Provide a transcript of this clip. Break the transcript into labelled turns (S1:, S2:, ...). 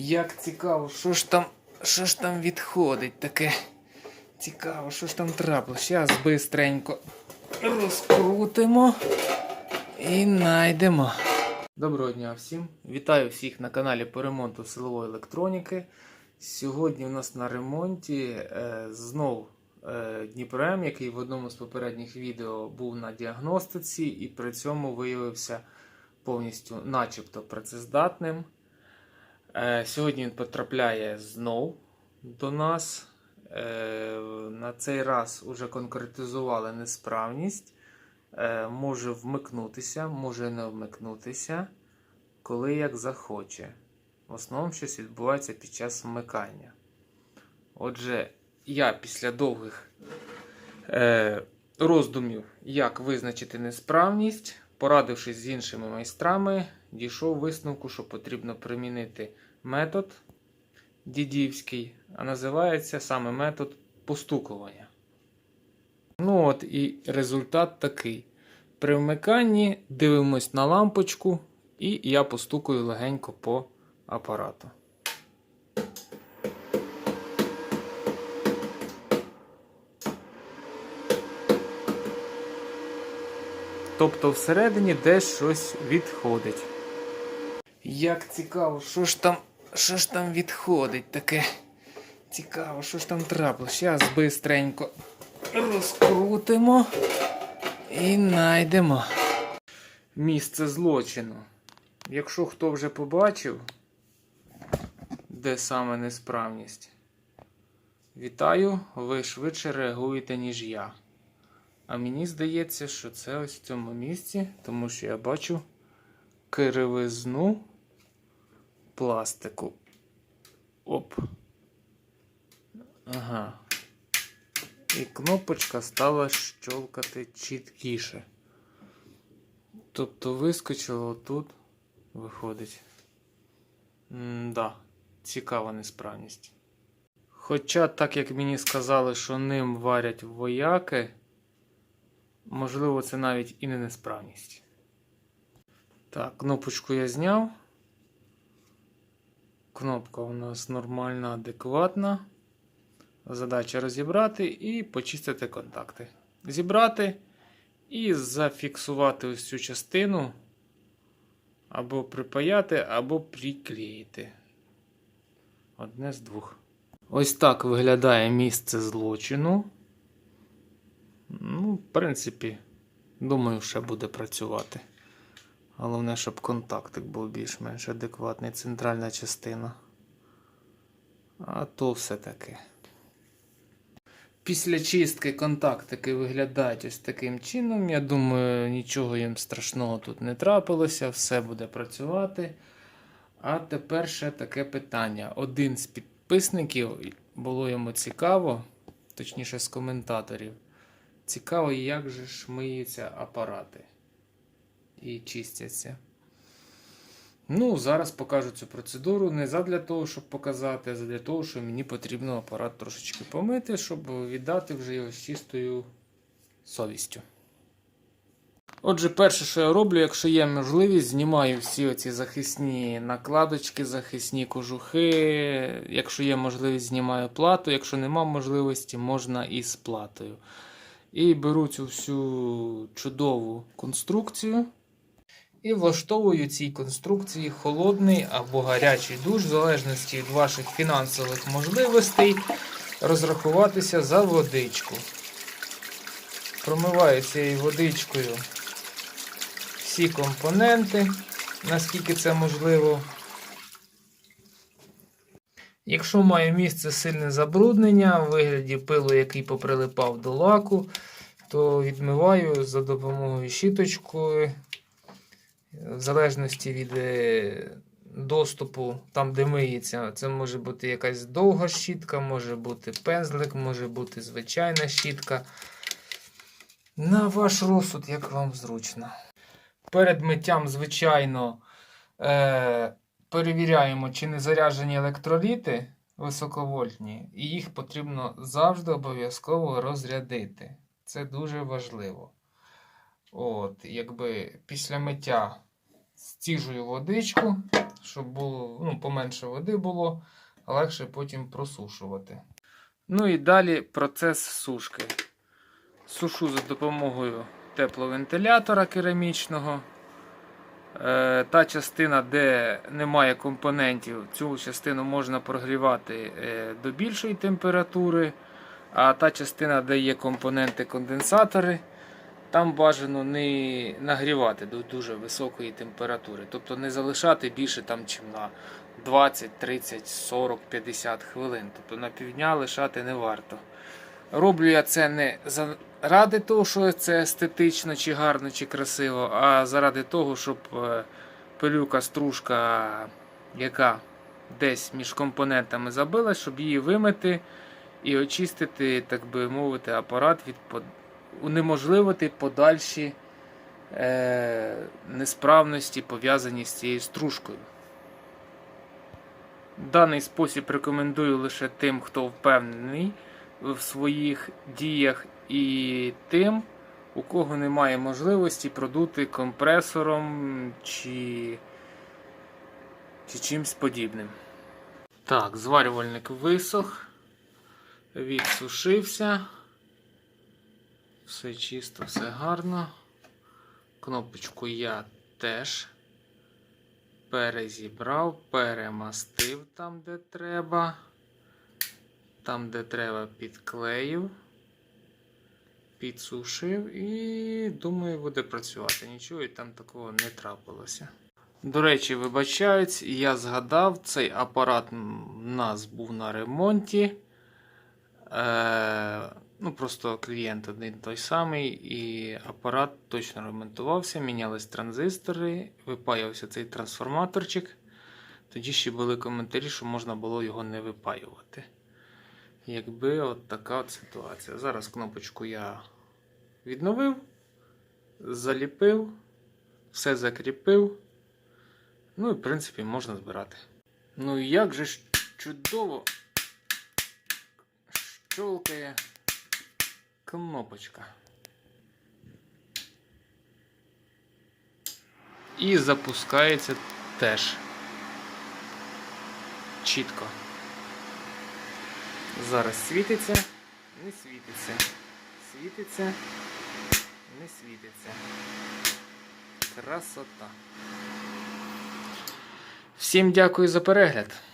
S1: Як цікаво, що ж там, що ж там відходить таке. Цікаво, що ж там трапилось. Зараз бистренько розкрутимо і знайдемо. Доброго дня всім! Вітаю всіх на каналі по ремонту силової електроніки. Сьогодні у нас на ремонті е, знов е, Дніпром, який в одному з попередніх відео був на діагностиці і при цьому виявився повністю начебто працездатним. Е, Сьогодні він потрапляє знов до нас. Е, На цей раз уже конкретизували несправність. Е, Може вмикнутися, може не вмикнутися, коли як захоче. В основному щось відбувається під час вмикання. Отже, я після довгих е, роздумів, як визначити несправність, порадившись з іншими майстрами, дійшов висновку, що потрібно примінити метод дідівський, а називається саме метод постукування. Ну от і результат такий. При вмиканні дивимось на лампочку, і я постукаю легенько по апарату. Тобто всередині десь щось відходить. Як цікаво, що ж там, що ж там відходить таке. Цікаво, що ж там трапилось. Зараз бистренько розкрутимо і знайдемо місце злочину. Якщо хто вже побачив, де саме несправність, вітаю, ви швидше реагуєте, ніж я. А мені здається, що це ось в цьому місці, тому що я бачу кривизну пластику. Оп. Ага. І кнопочка стала щолкати чіткіше. Тобто вискочило тут, виходить. М-да, цікава несправність. Хоча, так як мені сказали, що ним варять вояки, можливо, це навіть і не несправність. Так, кнопочку я зняв. Кнопка у нас нормальна, адекватна. Задача розібрати і почистити контакти. Зібрати і зафіксувати ось цю частину, або припаяти, або приклеїти. Одне з двох. Ось так виглядає місце злочину. Ну, в принципі, думаю, ще буде працювати. Головне, щоб контактик був більш-менш адекватний, центральна частина. А то все таке. Після чистки контактики виглядають ось таким чином. Я думаю, нічого їм страшного тут не трапилося, все буде працювати. А тепер ще таке питання. Один з підписників було йому цікаво, точніше з коментаторів. Цікаво, як же ж миються апарати і чистяться. Ну, зараз покажу цю процедуру не задля того, щоб показати, а задля того, що мені потрібно апарат трошечки помити, щоб віддати вже його з чистою совістю. Отже, перше, що я роблю, якщо є можливість, знімаю всі оці захисні накладочки, захисні кожухи. Якщо є можливість, знімаю плату. Якщо нема можливості, можна і з платою. І беру цю всю чудову конструкцію. І влаштовую цій конструкції холодний або гарячий душ, в залежності від ваших фінансових можливостей, розрахуватися за водичку. Промиваю цією водичкою всі компоненти, наскільки це можливо. Якщо має місце сильне забруднення в вигляді пилу, який поприлипав до лаку, то відмиваю за допомогою щіточкою залежності від е, доступу, там, де миється, це може бути якась довга щітка, може бути пензлик, може бути звичайна щітка. На ваш розсуд, як вам зручно. Перед миттям, звичайно, е- перевіряємо, чи не заряджені електроліти високовольтні, і їх потрібно завжди обов'язково розрядити. Це дуже важливо. От, якби після миття Стіжую водичку, щоб було ну, поменше води було, легше потім просушувати. Ну і далі процес сушки. Сушу за допомогою тепловентилятора керамічного. Е, Та частина, де немає компонентів, цю частину можна прогрівати е, до більшої температури. А та частина, де є компоненти конденсатори, там бажано не нагрівати до дуже високої температури. Тобто не залишати більше там, чим на 20, 30, 40, 50 хвилин. Тобто на півдня лишати не варто. Роблю я це не заради того, що це естетично, чи гарно, чи красиво, а заради того, щоб е, пилюка, стружка, яка десь між компонентами забилась, щоб її вимити і очистити, так би мовити, апарат від унеможливити подальші е, несправності, пов'язані з цією стружкою. Даний спосіб рекомендую лише тим, хто впевнений в своїх діях, і тим, у кого немає можливості продути компресором чи, чи чимсь подібним. Так, зварювальник висох, відсушився. Все чисто, все гарно. Кнопочку я теж перезібрав, перемастив там, де треба. Там, де треба, підклеїв, підсушив і думаю, буде працювати. Нічого і там такого не трапилося. До речі, вибачаюсь, я згадав, цей апарат у нас був на ремонті. Е, ну, просто клієнт один той самий, і апарат точно ремонтувався, мінялись транзистори, випаявся цей трансформаторчик. Тоді ще були коментарі, що можна було його не випаювати. Якби от така от ситуація. Зараз кнопочку я відновив, заліпив, все закріпив. Ну і в принципі можна збирати. Ну і як же чудово щолкає кнопочка. І запускається теж чітко. Зараз світиться, не світиться. Світиться, не світиться. Красота. Всім дякую за перегляд.